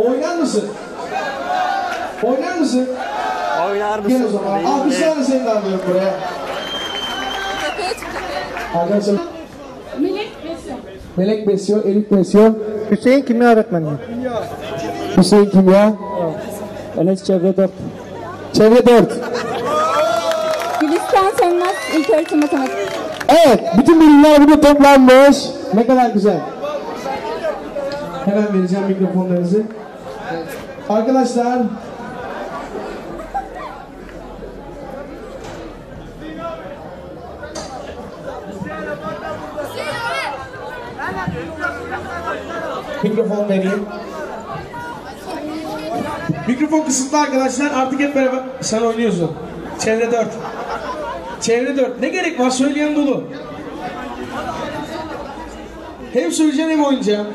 Oynar mısın? Oynar mısın? Oynar mısın? Gel o zaman. Alkışlarla seni de alıyorum buraya. Arkadaşlar Melek Besyo. Melek besiyor, Elif besiyor. Hüseyin kimya öğretmeni. Hüseyin kimya. Enes çevre 4. Çevre 4. Gülistan Sönmez İlköğretim Matematik. Evet, bütün bilgiler burada toplanmış. Ne kadar güzel. Hemen vereceğim mikrofonlarınızı. Arkadaşlar, mikrofon vereyim. Mikrofon kısıtlı arkadaşlar. Artık hep beraber sen oynuyorsun. Çevre 4. Çevre 4. Ne gerek var? Söyleyen dolu. Hem söyleyeceğim hem oynayacağım.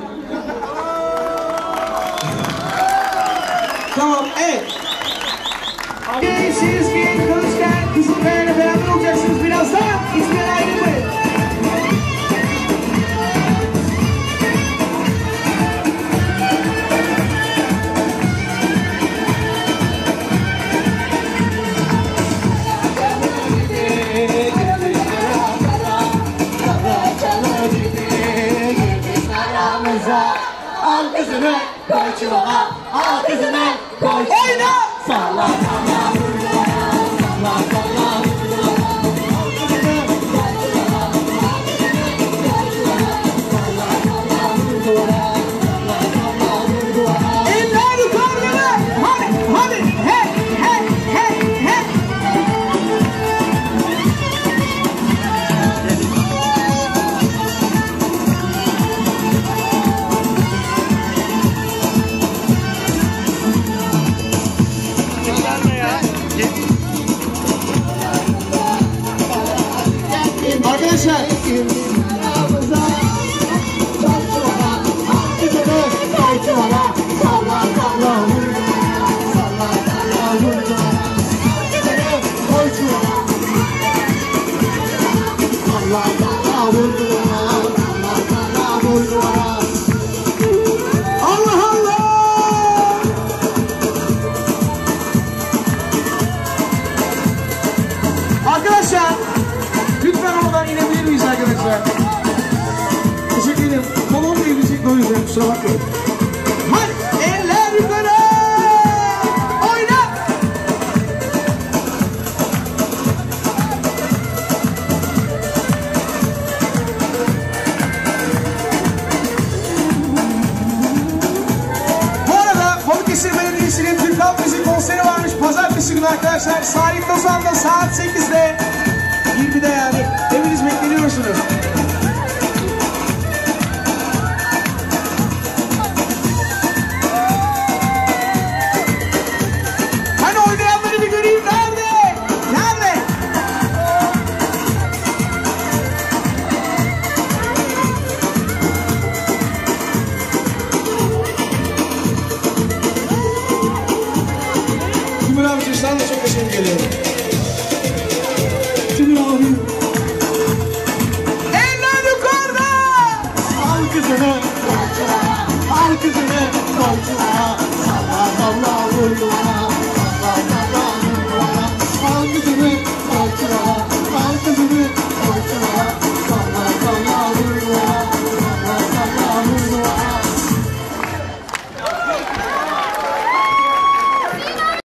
Tamam, evet. Siz genç kılıçken kızılkaya'yla beraber olacaksınız birazdan. İzmir ayrılmayın. Al kızını koy çuvala, al kızını çuvala. Salla Arkadaşlar arkadaşlar? Teşekkür ederim. Kolon değilecek de o yüzden kusura bakmayın. Oyna! Bu arada Balıkesir Belediyesi'nin Türk Halk Müzik konseri varmış pazartesi günü arkadaşlar. Salih Lozan'da saat 8'de 20'de yani. Hepiniz bekleniyorsunuz. Hani oynayanları bir göreyim nerede? Nerede? Cumhur abi da çok teşekkür ediyorum. Eller yukarıda! Al kızını.